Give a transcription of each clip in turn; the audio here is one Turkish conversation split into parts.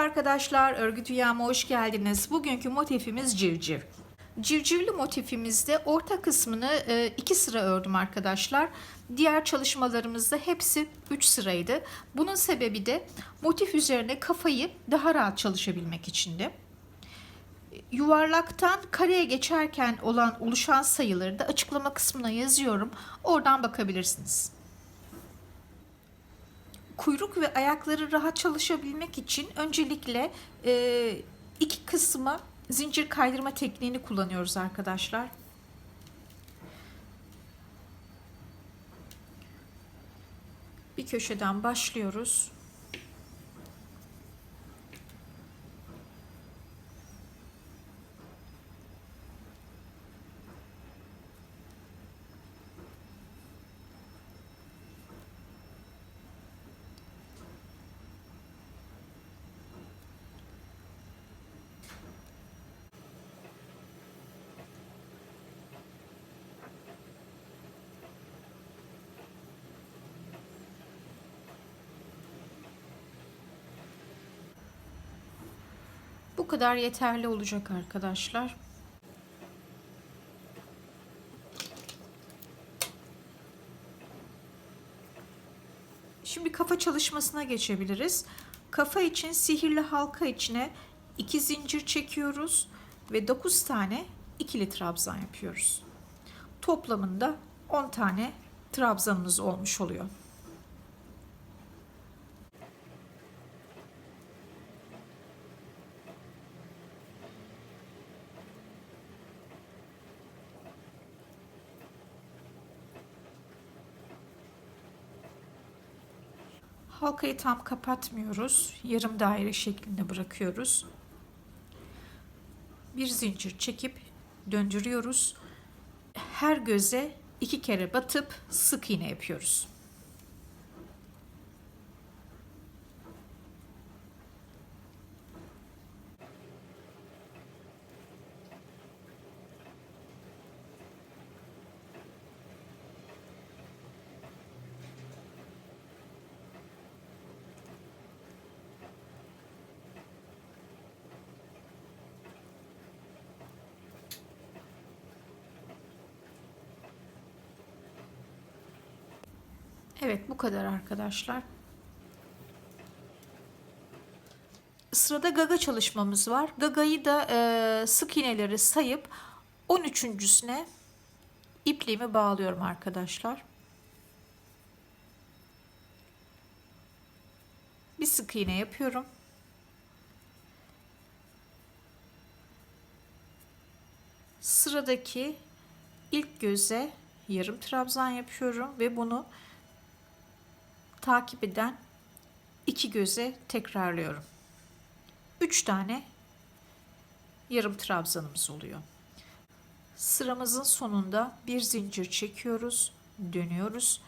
arkadaşlar, Örgü Dünyama hoş geldiniz. Bugünkü motifimiz civciv. Civcivli motifimizde orta kısmını e, iki sıra ördüm arkadaşlar. Diğer çalışmalarımızda hepsi 3 sıraydı. Bunun sebebi de motif üzerine kafayı daha rahat çalışabilmek içindi. Yuvarlaktan kareye geçerken olan oluşan sayıları da açıklama kısmına yazıyorum. Oradan bakabilirsiniz kuyruk ve ayakları rahat çalışabilmek için öncelikle e, iki kısma zincir kaydırma tekniğini kullanıyoruz arkadaşlar. Bir köşeden başlıyoruz. Bu kadar yeterli olacak arkadaşlar. Şimdi kafa çalışmasına geçebiliriz. Kafa için sihirli halka içine 2 zincir çekiyoruz ve 9 tane ikili trabzan yapıyoruz. Toplamında 10 tane trabzanımız olmuş oluyor. Halkayı tam kapatmıyoruz. Yarım daire şeklinde bırakıyoruz. Bir zincir çekip döndürüyoruz. Her göze iki kere batıp sık iğne yapıyoruz. Evet bu kadar arkadaşlar. Sırada gaga çalışmamız var. Gagayı da e, sık iğneleri sayıp 13.süne ipliğimi bağlıyorum arkadaşlar. Bir sık iğne yapıyorum. Sıradaki ilk göze yarım trabzan yapıyorum ve bunu takip eden iki göze tekrarlıyorum. Üç tane yarım trabzanımız oluyor. Sıramızın sonunda bir zincir çekiyoruz, dönüyoruz.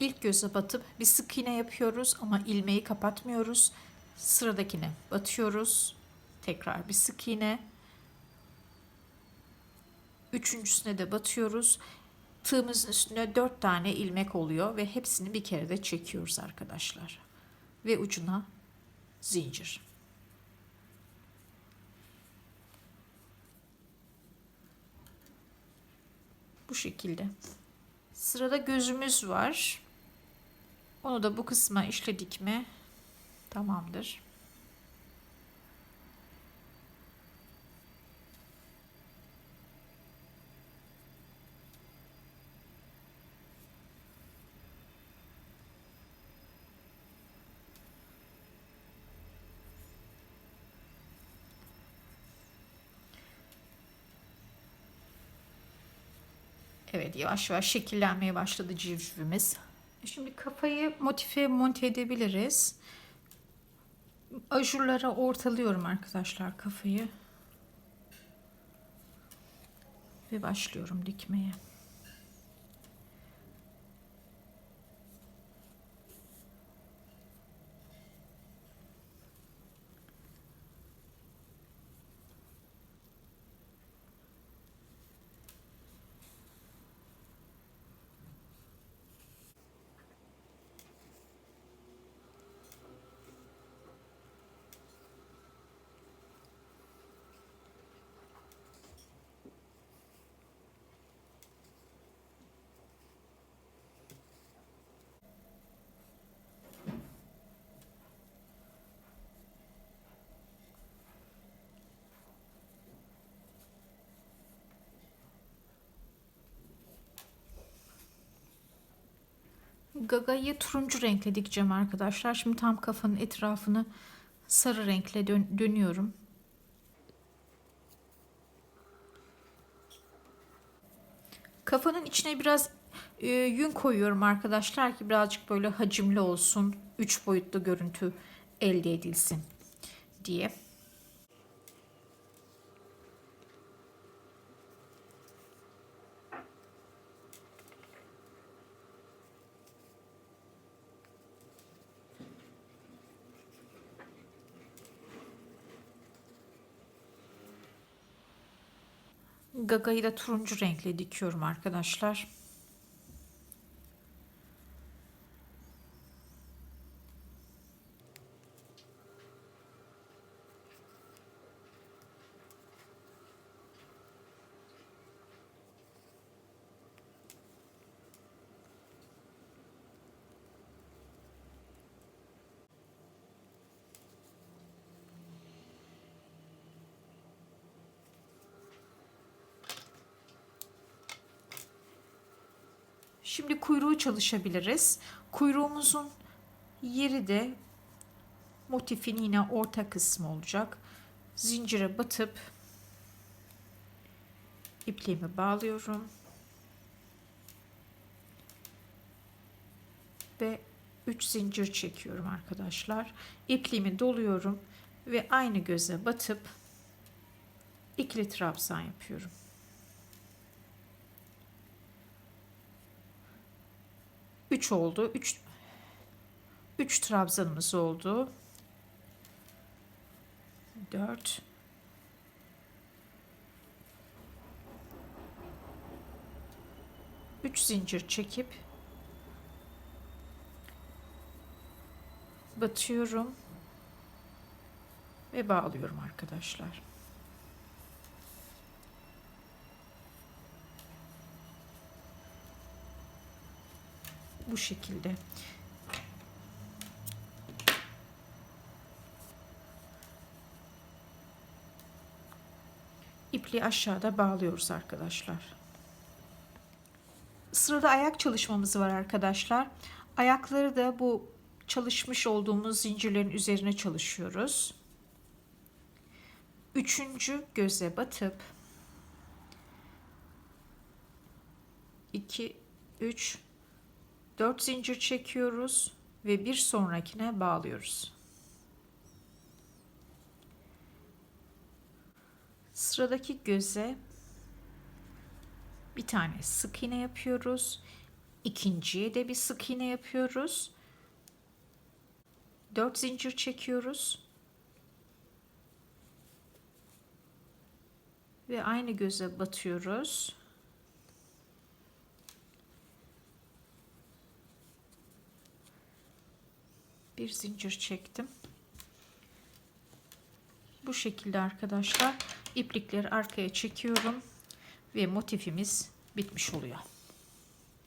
İlk göze batıp bir sık iğne yapıyoruz ama ilmeği kapatmıyoruz. Sıradakine batıyoruz. Tekrar bir sık iğne. Üçüncüsüne de batıyoruz tığımızın üstüne dört tane ilmek oluyor ve hepsini bir kere de çekiyoruz arkadaşlar. Ve ucuna zincir. Bu şekilde. Sırada gözümüz var. Onu da bu kısma işledik mi tamamdır. Evet yavaş yavaş şekillenmeye başladı civcivimiz. Şimdi kafayı motife monte edebiliriz. Ajurlara ortalıyorum arkadaşlar kafayı. Ve başlıyorum dikmeye. Gagayı turuncu renkle dikeceğim arkadaşlar. Şimdi tam kafanın etrafını sarı renkle dön- dönüyorum. Kafanın içine biraz e, yün koyuyorum arkadaşlar ki birazcık böyle hacimli olsun. Üç boyutlu görüntü elde edilsin diye. Gagayı da turuncu renkle dikiyorum arkadaşlar. Şimdi kuyruğu çalışabiliriz. Kuyruğumuzun yeri de motifin yine orta kısmı olacak. Zincire batıp ipliğimi bağlıyorum. Ve 3 zincir çekiyorum arkadaşlar. İpliğimi doluyorum ve aynı göze batıp ikili trabzan yapıyorum. 3 oldu. 3 3 trabzanımız oldu. 4 3 zincir çekip batıyorum ve bağlıyorum arkadaşlar. Bu şekilde. İpliği aşağıda bağlıyoruz arkadaşlar. Sırada ayak çalışmamız var arkadaşlar. Ayakları da bu çalışmış olduğumuz zincirlerin üzerine çalışıyoruz. Üçüncü göze batıp 2 3 4 zincir çekiyoruz ve bir sonrakine bağlıyoruz. Sıradaki göze bir tane sık iğne yapıyoruz. İkinciye de bir sık iğne yapıyoruz. 4 zincir çekiyoruz. Ve aynı göze batıyoruz. Bir zincir çektim. Bu şekilde arkadaşlar iplikleri arkaya çekiyorum ve motifimiz bitmiş oluyor.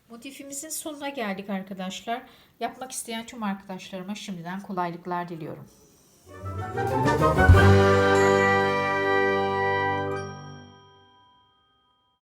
Motifimizin sonuna geldik arkadaşlar. Yapmak isteyen tüm arkadaşlarıma şimdiden kolaylıklar diliyorum.